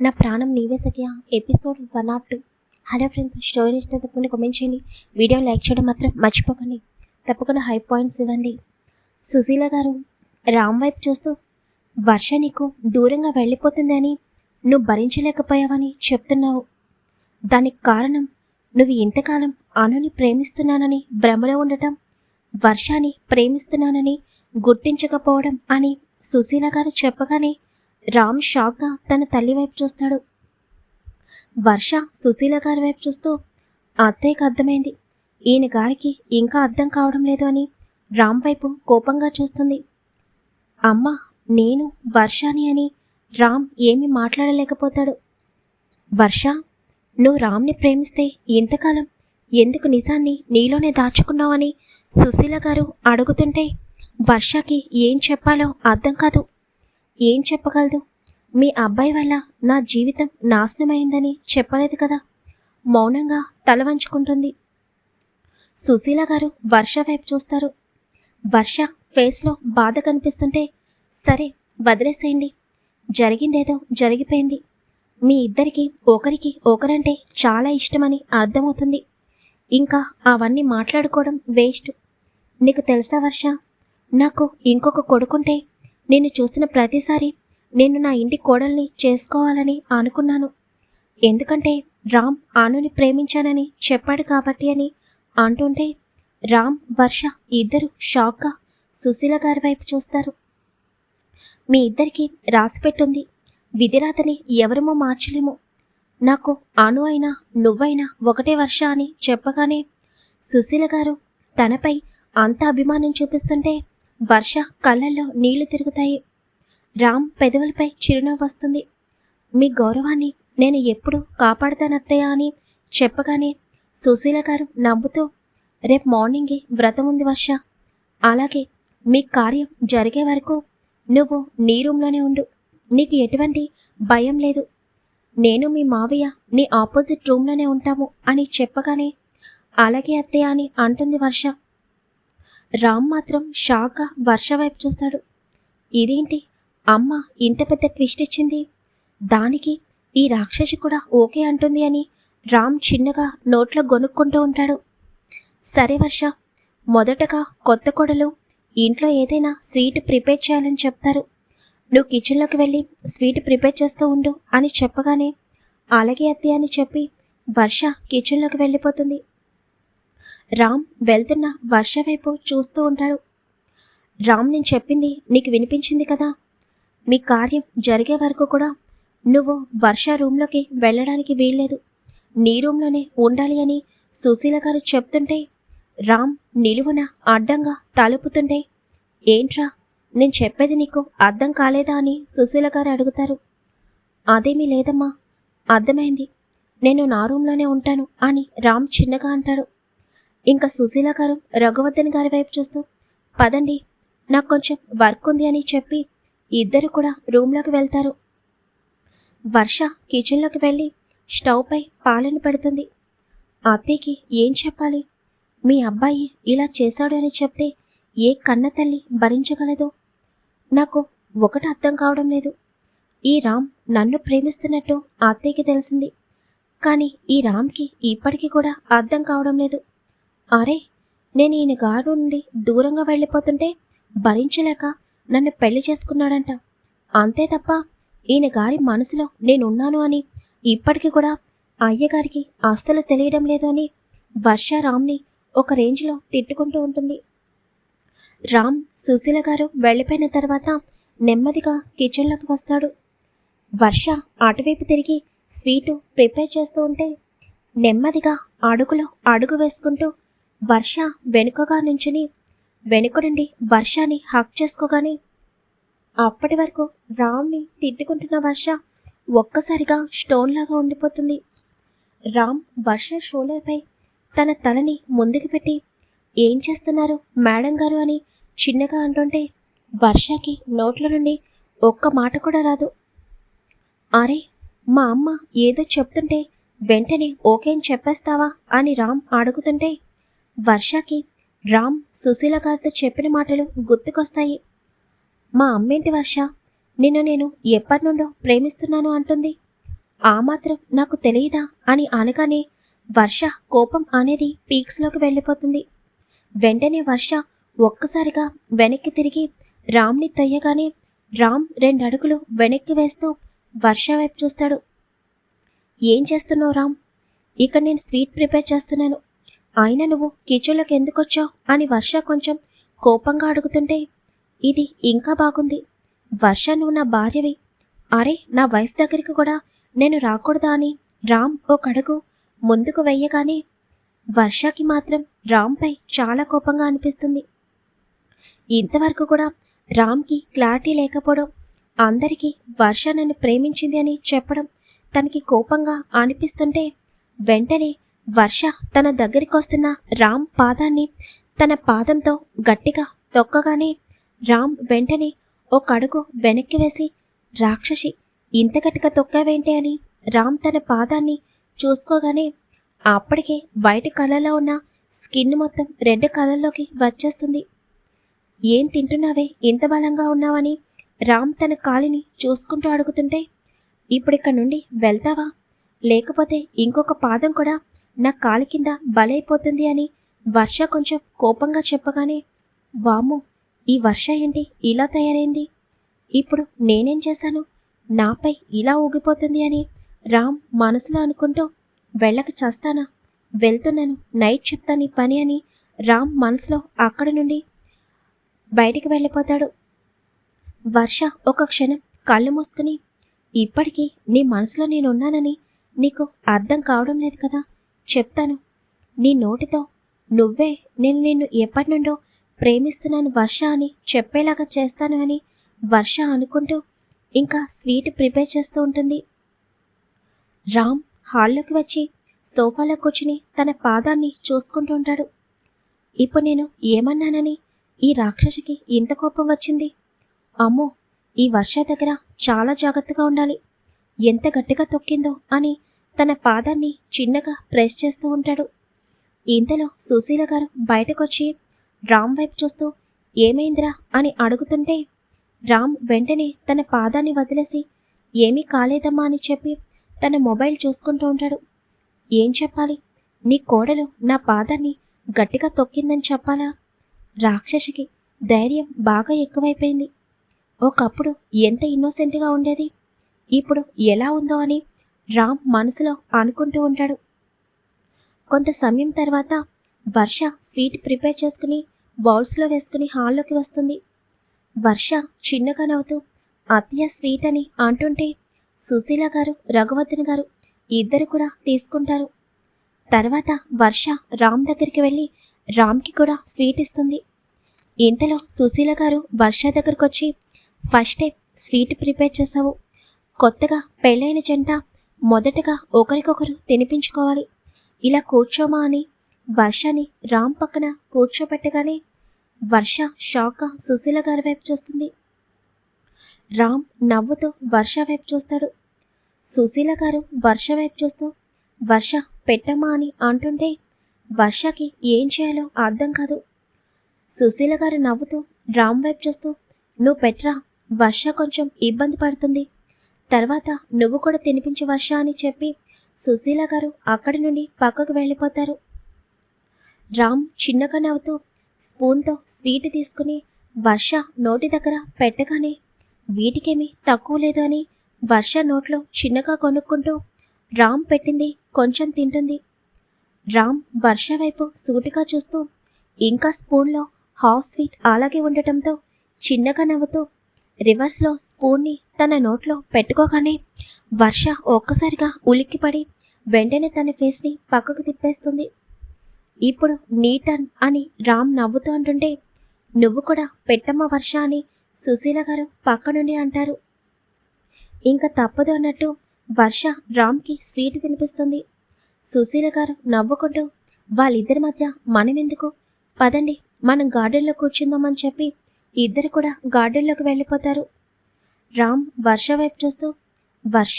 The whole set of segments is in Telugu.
నా ప్రాణం నీవే సఖ్యా. Episode one of two. Hello friends story ఇస్తే తప్పకుండా కామెంట్ చేయండి. వీడియో లైక్ చేయడం మాత్రం మర్చిపోకండి. తప్పకుండా హై పాయింట్స్ ఇవ్వండి. సుశీల గారు రామ్ వైపు చూస్తూ వర్ష నీకు దూరంగా వెళ్ళిపోతుందని నువ్వు భరించలేకపోయావని చెప్తున్నావు. దానికి కారణం నువ్వు ఇంతకాలం అనుని ప్రేమిస్తున్నానని భ్రమలో ఉండటం వర్షాన్ని ప్రేమిస్తున్నానని గుర్తించకపోవడం అని సుశీల గారు చెప్పగానే రామ్ షాక్గా తన తల్లి వైపు చూస్తాడు. వర్ష సుశీల గారి వైపు చూస్తూ అత్తయ్యకు అర్థమైంది. ఈయన గారికి ఇంకా అర్థం కావడం లేదు అని రామ్ వైపు కోపంగా చూస్తుంది. అమ్మ నేను వర్షాని అని రామ్ ఏమీ మాట్లాడలేకపోతాడు. వర్ష నువ్వు రామ్ని ప్రేమిస్తే ఇంతకాలం ఎందుకు నిజాన్ని నీలోనే దాచుకున్నావని సుశీల గారు అడుగుతుంటే వర్షకి ఏం చెప్పాలో అర్థం కాదు. ఏం చెప్పగలదు? మీ అబ్బాయి వల్ల నా జీవితం నాశనమైందని చెప్పలేదు కదా? మౌనంగా తల వంచుకుంటుంది. సుశీల గారు వర్ష వైపు చూస్తారు. వర్ష ఫేస్లో బాధ కనిపిస్తుంటే సరే వదిలేసేయండి. జరిగిందేదో జరిగిపోయింది. మీ ఇద్దరికి ఒకరికి ఒకరంటే చాలా ఇష్టమని అర్థమవుతుంది. ఇంకా అవన్నీ మాట్లాడుకోవడం వేస్ట్. నీకు తెలుసా వర్ష? నాకు ఇంకొక కొడుకుంటే నిన్ను చూసిన ప్రతిసారి నేను నా ఇంటి కోడల్ని చేసుకోవాలని అనుకున్నాను. ఎందుకంటే రామ్ ఆనుని ప్రేమించానని చెప్పాడు కాబట్టి అని అంటుంటే రామ్ వర్ష ఇద్దరు షాక్గా సుశీల గారి వైపు చూస్తారు. మీ ఇద్దరికి రాసిపెట్టుంది విధిరాతని ఎవరమో మార్చలేము. నాకు అను అయినా నువ్వైనా ఒకటే వర్ష అని చెప్పగానే సుశీల గారు తనపై అంత అభిమానం చూపిస్తుంటే వర్ష కళ్ళల్లో నీళ్ళు తిరుగుతాయి. రామ్ పెదవులపై చిరునవ్వు వస్తుంది. మీ గౌరవాన్ని నేను ఎప్పుడు కాపాడుతానత్తయ్య అని చెప్పగానే సుశీల గారు నవ్వుతూ రేపు మార్నింగే వ్రతం ఉంది వర్ష. అలాగే మీ కార్యం జరిగే వరకు నువ్వు నీ రూమ్లోనే ఉండు. నీకు ఎటువంటి భయం లేదు. నేను మీ మావయ్య నీ ఆపోజిట్ రూమ్లోనే ఉంటాము అని చెప్పగానే అలాగే అత్తయ్య అని అంటుంది వర్ష. రామ్ మాత్రం షాక్గా వర్ష వైపు చూస్తాడు. ఇదేంటి? అమ్మ ఇంత పెద్ద ట్విస్ట్ ఇచ్చింది. దానికి ఈ రాక్షసి కూడా ఓకే అంటుంది అని రామ్ చిన్నగా నోట్లో గొనుక్కుంటూ ఉంటాడు. సరే వర్ష మొదటగా కొత్త కొడలు ఇంట్లో ఏదైనా స్వీట్ ప్రిపేర్ చేయాలని చెప్తారు. నువ్వు కిచెన్లోకి వెళ్ళి స్వీట్ ప్రిపేర్ చేస్తూ ఉండు అని చెప్పగానే అలాగే అత్తయ్య అని చెప్పి వర్ష కిచెన్లోకి వెళ్ళిపోతుంది. రామ్ వెళ్తున్న వర్ష వైపు చూస్తూ ఉంటాడు. రామ్ నేను చెప్పింది నీకు వినిపించింది కదా? మీ కార్యం జరిగే వరకు కూడా నువ్వు వర్ష రూమ్లోకి వెళ్ళడానికి వీల్లేదు. నీ రూమ్లోనే ఉండాలి అని సుశీల గారు చెప్తుంటే రామ్ నిలువున అడ్డంగా తలుపుతుంటే ఏంట్రా నేను చెప్పేది నీకు అర్థం కాలేదా అని సుశీల గారు అడుగుతారు. అదేమీ లేదమ్మా అర్థమైంది. నేను నా రూమ్లోనే ఉంటాను అని రామ్ చిన్నగా అంటాడు. ఇంకా సుశీల గారు రఘువర్ధన్ గారి వైపు చూస్తూ పదండి నాకు కొంచెం వర్క్ ఉంది అని చెప్పి ఇద్దరు కూడా రూమ్లోకి వెళ్తారు. వర్ష కిచెన్లోకి వెళ్ళి స్టవ్ పై పాలను పెడుతుంది. అత్తయ్యకి ఏం చెప్పాలి? మీ అబ్బాయి ఇలా చేశాడు అని చెప్తే ఏ కన్న తల్లి భరించగలదు? నాకు ఒకటి అర్థం కావడం లేదు. ఈ రామ్ నన్ను ప్రేమిస్తున్నట్టు అత్తయ్యకి తెలిసింది. కానీ ఈ రామ్కి ఇప్పటికీ కూడా అర్థం కావడం లేదు. అరే నేను ఈయన గారు నుండి దూరంగా వెళ్ళిపోతుంటే భరించలేక నన్ను పెళ్ళి చేసుకున్నాడంట. అంతే తప్ప ఈయన గారి మనసులో నేనున్నాను అని ఇప్పటికీ కూడా అయ్యగారికి ఆస్తులు తెలియడం లేదు అని వర్ష రామ్ని ఒక రేంజ్లో తిట్టుకుంటూ ఉంటుంది. రామ్ సుశీల గారు వెళ్ళిపోయిన తర్వాత నెమ్మదిగా కిచెన్లోకి వస్తాడు. వర్ష అటువైపు తిరిగి స్వీటు ప్రిపేర్ చేస్తూ ఉంటే నెమ్మదిగా అడుగులో అడుగు వేసుకుంటూ వర్ష వెనుకగా నుంచుని వెనుక నుండి వర్షాన్ని హక్ చేసుకోగానే అప్పటి వరకు రామ్ని తిట్టుకుంటున్న వర్ష ఒక్కసారిగా స్టోన్ లాగా ఉండిపోతుంది. రామ్ వర్ష షోల్డర్పై తన తలని ముందుకు పెట్టి ఏం చేస్తున్నారు మేడం గారు? అని చిన్నగా అంటుంటే వర్షకి నోట్ల నుండి ఒక్క మాట కూడా రాదు. అరే మా అమ్మ ఏదో చెప్తుంటే వెంటనే ఓకే అని చెప్పేస్తావా? అని రామ్ అడుగుతుంటే వర్షకి రామ్ సుశీల గారితో చెప్పిన మాటలు గుర్తుకొస్తాయి. మా అమ్మేంటి వర్ష? నిన్ను నేను ఎప్పటి నుండో ప్రేమిస్తున్నాను అంటుంది. ఆ మాత్రం నాకు తెలియదా? అని అనగానే వర్ష కోపం అనేది పీక్స్లోకి వెళ్ళిపోతుంది. వెంటనే వర్ష ఒక్కసారిగా వెనక్కి తిరిగి రామ్ని తయ్యగానే రామ్ రెండు అడుగులు వెనక్కి వేస్తూ వర్ష వైపు చూస్తాడు. ఏం చేస్తున్నావు రామ్? ఇక్కడ నేను స్వీట్ ప్రిపేర్ చేస్తున్నాను. అయినా నువ్వు కిచెన్లోకి ఎందుకు వచ్చావు అని వర్ష కొంచెం కోపంగా అడుగుతుంటే ఇది ఇంకా బాగుంది. వర్ష నువ్వు నా భార్యవి. అరే నా వైఫ్ దగ్గరికి కూడా నేను రాకూడదా అని రామ్ ఒక అడుగు ముందుకు వెయ్యగానే వర్షకి మాత్రం రామ్పై చాలా కోపంగా అనిపిస్తుంది. ఇంతవరకు కూడా రామ్కి క్లారిటీ లేకపోవడం అందరికీ వర్ష నన్ను ప్రేమించింది అని చెప్పడం తనకి కోపంగా అనిపిస్తుంటే వెంటనే వర్ష తన దగ్గరికి వస్తున్న రామ్ పాదాన్ని తన పాదంతో గట్టిగా తొక్కగానే రామ్ వెంటనే ఒక అడుగు వెనక్కి వేసి రాక్షసి ఇంత గట్టిగా తొక్కావేంటి అని? రామ్ తన పాదాన్ని చూసుకోగానే అప్పటికే బయట కలర్లో ఉన్న స్కిన్ మొత్తం రెడ్ కలర్లోకి వచ్చేస్తుంది. ఏం తింటున్నావే? ఇంత బలంగా ఉన్నావని? రామ్ తన కాలిని చూసుకుంటూ అడుగుతుంటే ఇప్పుడిక్కడ నుండి వెళ్తావా? లేకపోతే ఇంకొక పాదం కూడా నా కాలి కింద బలైపోతుంది అని వర్ష కొంచెం కోపంగా చెప్పగానే వాము ఈ వర్ష ఏంటి? ఇలా తయారైంది. ఇప్పుడు నేనేం చేశాను నాపై ఇలా ఊగిపోతుంది అని రామ్ మనసులో అనుకుంటూ వెళ్ళక చేస్తానా? వెళ్తున్నాను. నైట్ చెప్తాను ఈ పని అని రామ్ మనసులో అక్కడి నుండి బయటికి వెళ్ళిపోతాడు. వర్ష ఒక క్షణం కళ్ళు మూసుకుని ఇప్పటికీ నీ మనసులో నేనున్నానని నీకు అర్థం కావడం లేదు కదా. చెప్తాను. నీ నోటితో నువ్వే నేను నిన్ను ఎప్పటి నుండో ప్రేమిస్తున్నాను వర్ష అని చెప్పేలాగా చేస్తాను అని వర్ష అనుకుంటూ ఇంకా స్వీట్ ప్రిపేర్ చేస్తూ ఉంటుంది. రామ్ హాల్లోకి వచ్చి సోఫాలో కూర్చుని తన పాదాన్ని చూసుకుంటూ ఉంటాడు. ఇప్పుడు నేను ఏమన్నానని ఈ రాక్షసికి ఇంత కోపం వచ్చింది? అమ్మో ఈ వర్ష దగ్గర చాలా జాగ్రత్తగా ఉండాలి. ఎంత గట్టిగా తొక్కిందో అని తన పాదాన్ని చిన్నగా ప్రెస్ చేస్తూ ఉంటాడు. ఇంతలో సుశీల గారు బయటకొచ్చి రామ్ వైపు చూస్తూ ఏమైందిరా? అని అడుగుతుంటే రామ్ వెంటనే తన పాదాన్ని వదిలేసి ఏమీ కాలేదమ్మా అని చెప్పి తన మొబైల్ చూసుకుంటూ ఉంటాడు. ఏం చెప్పాలి? నీ కోడలు నా పాదాన్ని గట్టిగా తొక్కిందని చెప్పాలా? రాక్షసికి ధైర్యం బాగా ఎక్కువైపోయింది. ఒకప్పుడు ఎంత ఇన్నోసెంట్గా ఉండేది? ఇప్పుడు ఎలా ఉందో అని రామ్ మనసులో అనుకుంటూ ఉంటాడు. కొంత సమయం తర్వాత వర్ష స్వీట్ ప్రిపేర్ చేసుకుని బౌల్స్లో వేసుకుని హాల్లోకి వస్తుంది. వర్ష చిన్నగా నవ్వుతూ అత్య స్వీట్ అని అంటుంటే సుశీల గారు రఘువర్ధన్ గారు ఇద్దరు కూడా తీసుకుంటారు. తర్వాత వర్ష రామ్ దగ్గరికి వెళ్ళి రామ్కి కూడా స్వీట్ ఇస్తుంది. ఇంతలో సుశీల గారు వర్ష దగ్గరకు వచ్చి ఫస్ట్ టైం స్వీట్ ప్రిపేర్ చేసావు. కొత్తగా పెళ్ళైన జంట మొదటగా ఒకరికొకరు తినిపించుకోవాలి. ఇలా కూర్చోమా అని వర్షని రామ్ పక్కన కూర్చోబెట్టగానే వర్ష షాక్ సుశీల గారి వైపు చూస్తుంది. రామ్ నవ్వుతూ వర్ష వైపు చూస్తాడు. సుశీల గారు వర్ష వైపు చూస్తూ వర్ష పెట్టమ్మా అని అంటుంటే వర్షకి ఏం చేయాలో అర్థం కాదు. సుశీల గారు నవ్వుతూ రామ్ వైపు చూస్తూ నువ్వు పెట్రా వర్ష కొంచెం ఇబ్బంది పడుతుంది. తర్వాత నువ్వు కూడా తినిపించు వర్ష అని చెప్పి సుశీల గారు అక్కడి నుండి పక్కకు వెళ్ళిపోతారు. రామ్ చిన్నగా నవ్వుతూ స్పూన్తో స్వీట్ తీసుకుని వర్ష నోటి దగ్గర పెట్టగానే వీటికేమీ తక్కువ లేదు అని వర్ష నోట్లో చిన్నగా కొనుక్కుంటూ రామ్ పెట్టింది కొంచెం తింటుంది. రామ్ వర్ష వైపు సూటిగా చూస్తూ ఇంకా స్పూన్లో హాఫ్ స్వీట్ అలాగే ఉండటంతో చిన్నగా నవ్వుతూ రివర్స్లో స్పూన్ని తన నోట్లో పెట్టుకోగానే వర్ష ఒక్కసారిగా ఉలిక్కిపడి వెంటనే తన ఫేస్ని పక్కకు తిప్పేస్తుంది. ఇప్పుడు నీ టర్న్ అని రామ్ నవ్వుతూ అంటుంటే నువ్వు కూడా పెట్టమ్మ వర్ష అని సుశీల గారు పక్క నుండి అంటారు. ఇంకా తప్పదు అన్నట్టు వర్ష రామ్కి స్వీట్ తినిపిస్తుంది. సుశీల గారు నవ్వుకుంటూ వాళ్ళిద్దరి మధ్య మనమెందుకు? పదండి మనం గార్డెన్లో కూర్చుందామని చెప్పి ఇద్దరు కూడా గార్డెన్లోకి వెళ్ళిపోతారు. రామ్ వర్ష వైపు చూస్తూ వర్ష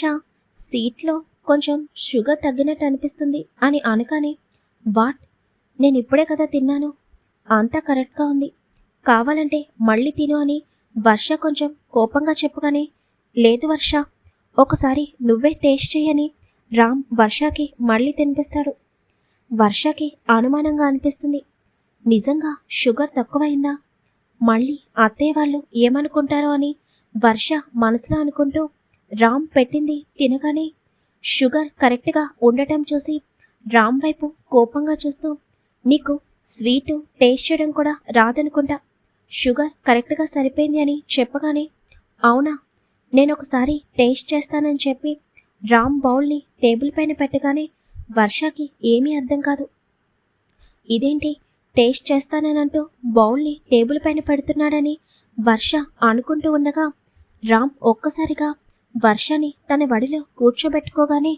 సీట్లో కొంచెం షుగర్ తగ్గినట్టు అనిపిస్తుంది అని అనగానే వాట్? నేను ఇప్పుడే కదా తిన్నాను. అంతా కరెక్ట్గా ఉంది. కావాలంటే మళ్ళీ తిను అని వర్ష కొంచెం కోపంగా చెప్పుగానే లేదు వర్ష ఒకసారి నువ్వే టేస్ట్ చేయని రామ్ వర్షకి మళ్ళీ తినిపిస్తాడు. వర్షకి అనుమానంగా అనిపిస్తుంది. నిజంగా షుగర్ తక్కువైందా? మళ్ళీ అత్తయ్య వాళ్ళు ఏమనుకుంటారో అని వర్ష మనసులో అనుకుంటూ రామ్ పెట్టింది తినగానే షుగర్ కరెక్ట్గా ఉండటం చూసి రామ్ వైపు కోపంగా చూస్తూ నీకు స్వీటు టేస్ట్ చేయడం కూడా రాదనుకుంటా. షుగర్ కరెక్ట్గా సరిపోయింది అని చెప్పగానే అవునా నేను ఒకసారి టేస్ట్ చేస్తానని చెప్పి రామ్ బౌల్ని టేబుల్ పైన పెట్టగానే వర్షకి ఏమీ అర్థం కాదు. ఇదేంటి టేస్ట్ చేస్తాననంటూ బౌల్ని టేబుల్ పైన పెడుతున్నాడని వర్ష అనుకుంటూ ఉండగా రామ్ ఒక్కసారిగా వర్షని తన వడిలో కూర్చోబెట్టుకోగానే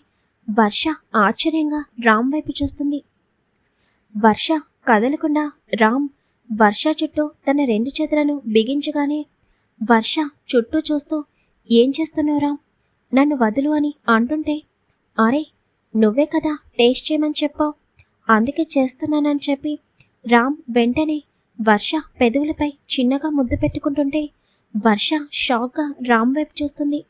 వర్ష ఆశ్చర్యంగా రామ్ వైపు చూస్తుంది. వర్ష కదలకుండా రామ్ వర్ష చుట్టూ తన రెండు చేతులను బిగించగానే వర్ష చుట్టూ చూస్తూ ఏం చేస్తున్నావు రామ్? నన్ను వదులు అని అంటుంటే అరే నువ్వే కదా టేస్ట్ చేయమని చెప్పావు. అందుకే చేస్తున్నానని చెప్పి రామ్ వెంటనే వర్ష పెదవులపై చిన్నగా ముద్దు పెట్టుకుంటుంటే వర్ష షాక్గా రామ్ వైపు చూస్తుంది.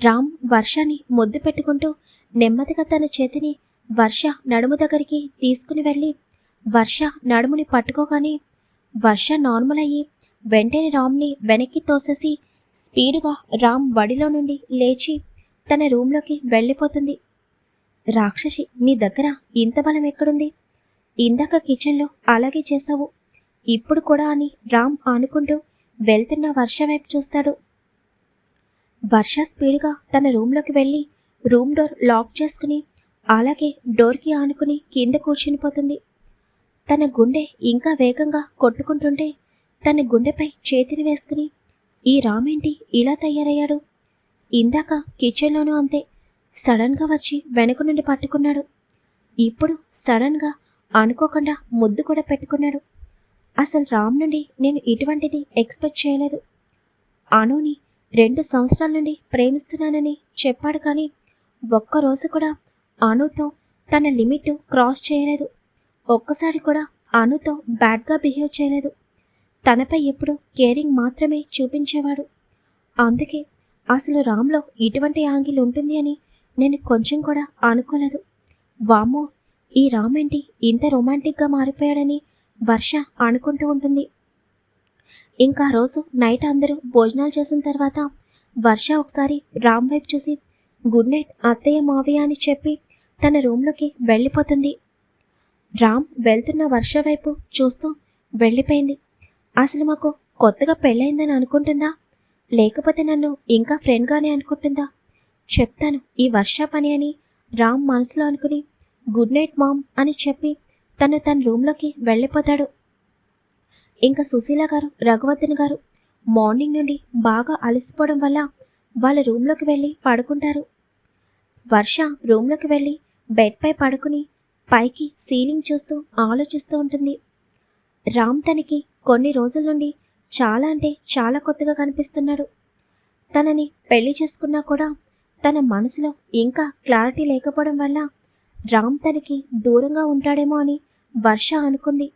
రామ్ వర్షాన్ని ముద్దు పెట్టుకుంటూ నెమ్మదిగా తన చేతిని వర్ష నడుము దగ్గరికి తీసుకుని వెళ్ళి వర్ష నడుముని పట్టుకోగానే వర్ష నార్మల్ అయ్యి వెంటనే రామ్ని వెనక్కి తోసేసి స్పీడ్గా రామ్ వడిలో నుండి లేచి తన రూంలోకి వెళ్ళిపోతుంది. రాక్షసి నీ దగ్గర ఇంత బలం ఎక్కడుంది? ఇందాక కిచెన్లో అలాగే చేస్తావు. ఇప్పుడు కూడా అని రామ్ అనుకుంటూ వెళ్తున్న వర్ష వైపు చూస్తాడు. వర్ష స్పీడ్గా తన రూమ్లోకి వెళ్ళి రూమ్ డోర్ లాక్ చేసుకుని అలాగే డోర్కి ఆనుకుని కింద కూర్చునిపోతుంది. తన గుండె ఇంకా వేగంగా కొట్టుకుంటుంటే తన గుండెపై చేతిని వేసుకుని ఈ రామేంటి ఇలా తయారయ్యాడు? ఇందాక కిచెన్లోనూ అంతే సడన్గా వచ్చి వెనుక నుండి పట్టుకున్నాడు. ఇప్పుడు సడన్గా అనుకోకుండా ముద్దు కూడా పెట్టుకున్నాడు. అసలు రామ్ నుండి నేను ఇటువంటిది ఎక్స్పెక్ట్ చేయలేదు. అనుని రెండు సంవత్సరాల నుండి ప్రేమిస్తున్నానని చెప్పాడు కానీ ఒక్కరోజు కూడా అనుతో తన లిమిట్ క్రాస్ చేయలేదు. ఒక్కసారి కూడా అనుతో బ్యాడ్గా బిహేవ్ చేయలేదు. తనపై ఎప్పుడు కేరింగ్ మాత్రమే చూపించేవాడు. అందుకే అసలు రామ్లో ఇటువంటి యాంగిల్ ఉంటుంది అని నేను కొంచెం కూడా అనుకోలేదు. వామో ఈ రామేంటి ఏంటి ఇంత రొమాంటిక్గా మారిపోయాడని వర్ష అనుకుంటూ ఉంటుంది. ఇంకా రోజు నైట్ అందరూ భోజనాలు చేసిన తర్వాత వర్ష ఒకసారి రామ్ వైపు చూసి గుడ్ నైట్ అత్తయ్య మావయ్య అని చెప్పి తన రూమ్లోకి వెళ్ళిపోతుంది. రామ్ వెళ్తున్న వర్ష వైపు చూస్తూ వెళ్ళిపోయింది. అసలు మాకు కొత్తగా పెళ్ళైందని అనుకుంటుందా? లేకపోతే నన్ను ఇంకా ఫ్రెండ్గానే అనుకుంటుందా? చెప్తాను ఈ వర్ష పని అని రామ్ మనసులో అనుకుని గుడ్ నైట్ మామ్ అని చెప్పి తను తన రూమ్లోకి వెళ్ళిపోతాడు. ఇంకా సుశీల గారు రఘువర్ధన్ గారు మార్నింగ్ నుండి బాగా అలసిపోవడం వల్ల వాళ్ళ రూమ్లోకి వెళ్ళి పడుకుంటారు. వర్ష రూమ్లోకి వెళ్ళి బెడ్పై పడుకుని పైకి సీలింగ్ చూస్తూ ఆలోచిస్తూ ఉంటుంది. రామ్ తనకి కొన్ని రోజుల నుండి చాలా అంటే చాలా కొత్తగా కనిపిస్తున్నాడు. తనని పెళ్ళి చేసుకున్నా కూడా తన మనసులో ఇంకా క్లారిటీ లేకపోవడం వల్ల రామ్ తనకి దూరంగా ఉంటాడేమో అని వర్ష అనుకుంది.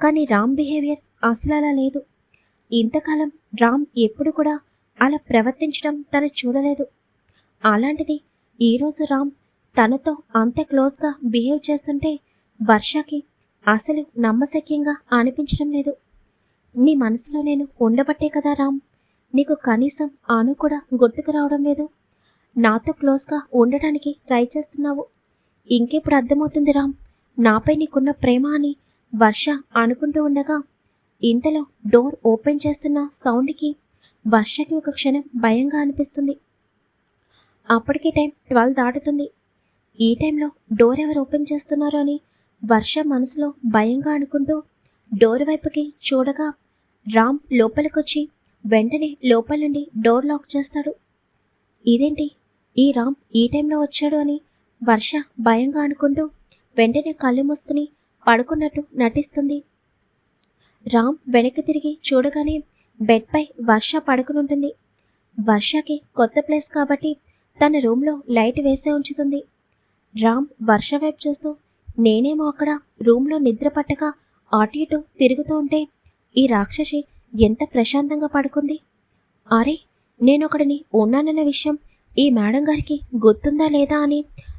కానీ రామ్ బిహేవియర్ అసలు అలా లేదు. ఇంతకాలం రామ్ ఎప్పుడు కూడా అలా ప్రవర్తించడం తను చూడలేదు. అలాంటిది ఈరోజు రామ్ తనతో అంత క్లోజ్గా బిహేవ్ చేస్తుంటే వర్షకి అసలు నమ్మశక్యంగా అనిపించడం లేదు. నీ మనసులో నేను ఉండబట్టే కదా రామ్ నీకు కనీసం అను కూడా గుర్తుకు రావడం లేదు. నాతో క్లోజ్గా ఉండడానికి ట్రై చేస్తున్నావు. ఇంకెప్పుడు అర్థమవుతుంది రామ్? నాపై నీకున్న ప్రేమ అని వర్ష అనుకుంటూ ఉండగా ఇంతలో డోర్ ఓపెన్ చేస్తున్న సౌండ్కి వర్షకి ఒక క్షణం భయంగా అనిపిస్తుంది. అప్పటికే టైం ట్వెల్వ్ దాటుతుంది. ఈ టైంలో డోర్ ఎవరు ఓపెన్ చేస్తున్నారు అని వర్ష మనసులో భయంగా అనుకుంటూ డోర్ వైపుకి చూడగా రామ్ లోపలికొచ్చి వెంటనే లోపల నుండి డోర్ లాక్ చేస్తాడు. ఇదేంటి? ఈ రామ్ ఈ టైంలో వచ్చాడు అని వర్ష భయంగా అనుకుంటూ వెంటనే కళ్ళు మూసుకుని పడుకున్నట్టు నటిస్తుంది. రామ్ వెనక్కి తిరిగి చూడగానే బెడ్పై వర్ష పడుకునుంటుంది. వర్షకి కొత్త ప్లేస్ కాబట్టి తన రూమ్లో లైట్ వేసే ఉంచుతుంది. రామ్ వర్ష వైపు చూస్తూ నేనేమో అక్కడ రూమ్లో నిద్ర పట్టక అటు ఇటు తిరుగుతూ ఉంటే ఈ రాక్షసి ఎంత ప్రశాంతంగా పడుకుంది? అరే నేనొకడిని ఉన్నానన్న విషయం ఈ మేడం గారికి గుర్తుందా లేదా అని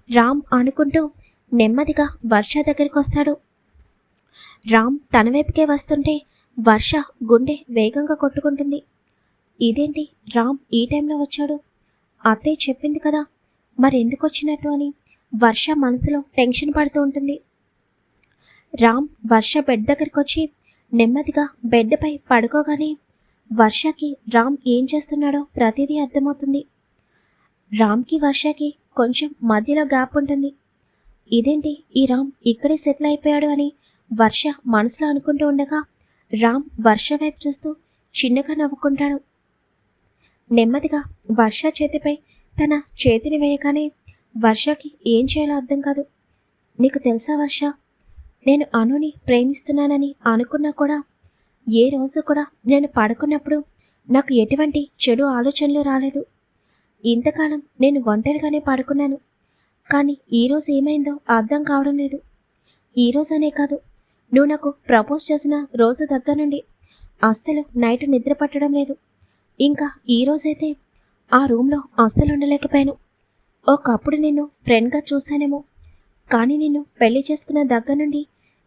రామ్ అనుకుంటూ నెమ్మదిగా వర్ష దగ్గరికి వస్తాడు. రామ్ తన వైపుకే వస్తుంటే వర్ష గుండె వేగంగా కొట్టుకుంటుంది. ఇదేంటి? రామ్ ఈ టైంలో వచ్చాడు. అత్తయ్య చెప్పింది కదా. మరెందుకు వచ్చినట్టు అని వర్ష మనసులో టెన్షన్ పడుతూ ఉంటుంది. రామ్ వర్ష బెడ్ దగ్గరికి వచ్చి నెమ్మదిగా బెడ్పై పడుకోగానే వర్షకి రామ్ ఏం చేస్తున్నాడో ప్రతిదీ అర్థమవుతుంది. రామ్కి వర్షకి కొంచెం మధ్యలో గ్యాప్ ఉంటుంది. ఇదేంటి? ఈ రామ్ ఇక్కడే సెటిల్ అయిపోయాడు అని వర్ష మనసులో అనుకుంటూ ఉండగా రామ్ వర్ష వైపు చూస్తూ చిన్నగా నవ్వుకుంటాడు. నెమ్మదిగా వర్ష చేతిపై తన చేతిని వేయగానే వర్షకి ఏం చేయాలో అర్థం కాదు. నీకు తెలుసా వర్ష? నేను అనుని ప్రేమిస్తున్నానని అనుకున్నా కూడా ఏ రోజు కూడా నేను పడుకున్నప్పుడు నాకు ఎటువంటి చెడు ఆలోచనలు రాలేదు. ఇంతకాలం నేను ఒంటరిగానే పడుకున్నాను. కానీ ఈరోజు ఏమైందో అర్థం కావడం లేదు. ఈరోజు అనే కాదు. నువ్వు నాకు ప్రపోజ్ చేసిన రోజు దగ్గర నుండి అస్సలు నైట్ నిద్ర పట్టడం లేదు. ఇంకా ఈ రోజైతే ఆ రూమ్లో అస్సలు ఉండలేకపోయాను. ఒకప్పుడు నిన్ను ఫ్రెండ్గా చూశానేమో కానీ నిన్ను పెళ్ళి చేసుకున్న దగ్గర నుండి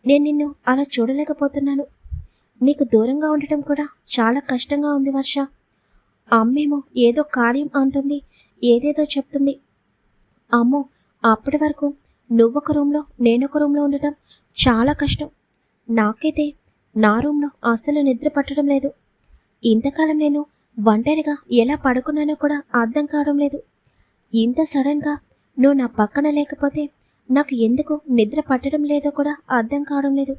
నేను నిన్ను అలా చూడలేకపోతున్నాను. నీకు దూరంగా ఉండటం కూడా చాలా కష్టంగా ఉంది వర్ష. అమ్మేమో ఏదో కార్యం అంటుంది ఏదేదో చెప్తుంది. అమ్మో అప్పటి వరకు నువ్వొక రూమ్లో నేనొక రూమ్లో ఉండటం చాలా కష్టం. నాకైతే నా రూమ్లో అస్సలు నిద్ర పట్టడం లేదు. ఇంతకాలం నేను ఒంటరిగా ఎలా పడుకున్నానో కూడా అర్థం కావడం లేదు. ఇంత సడన్గా నువ్వు నా పక్కన లేకపోతే నాకు ఎందుకు నిద్ర పట్టడం లేదో కూడా అర్థం కావడం లేదు.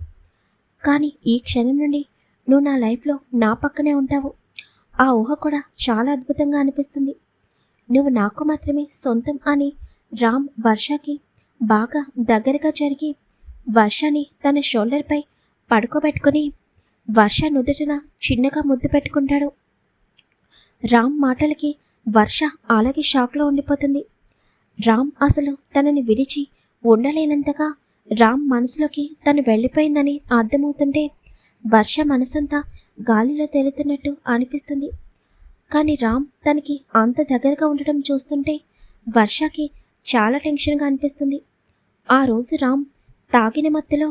కానీ ఈ క్షణం నుండి నువ్వు నా లైఫ్లో నా పక్కనే ఉంటావు. ఆ ఊహ కూడా చాలా అద్భుతంగా అనిపిస్తుంది. నువ్వు నాకు మాత్రమే సొంతం అని రామ్ వర్షకి బాగా దగ్గరగా జరిగి వర్షని తన షోల్డర్పై పడుకోబెట్టుకుని వర్ష నుదుటిన చిన్నగా ముద్దు పెట్టుకుంటాడు. రామ్ మాటలకి వర్ష అలాగే షాక్లో ఉండిపోతుంది. రామ్ అసలు తనని విడిచి ఉండలేనంతగా రామ్ మనసులోకి తను వెళ్ళిపోయిందని అర్థమవుతుంటే వర్ష మనసంతా గాలిలో తేలుతున్నట్టు అనిపిస్తుంది. కానీ రామ్ తనకి అంత దగ్గరగా ఉండటం చూస్తుంటే వర్షకి చాలా టెన్షన్గా అనిపిస్తుంది. ఆ రోజు రామ్ తాగిన మత్తులో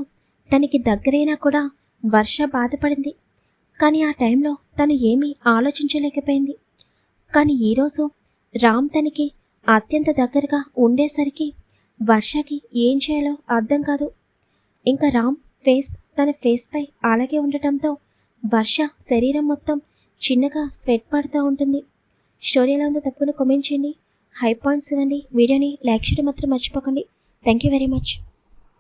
తనకి దగ్గరైనా కూడా వర్ష బాధపడింది. కానీ ఆ టైంలో తను ఏమీ ఆలోచించలేకపోయింది. కానీ ఈరోజు రామ్ తనకి అత్యంత దగ్గరగా ఉండేసరికి వర్షకి ఏం చేయాలో అర్థం కాదు. ఇంకా రామ్ ఫేస్ తన ఫేస్పై అలాగే ఉండటంతో వర్ష శరీరం మొత్తం చిన్నగా స్వెట్ పడుతూ ఉంటుంది. స్టోరీ ఎలా ఉందో తప్పకుండా కామెంట్ చేయండి. హై పాయింట్స్ ఇవ్వండి. వీడియోని లైక్ చేయడం మాత్రం మర్చిపోకండి. Thank you very much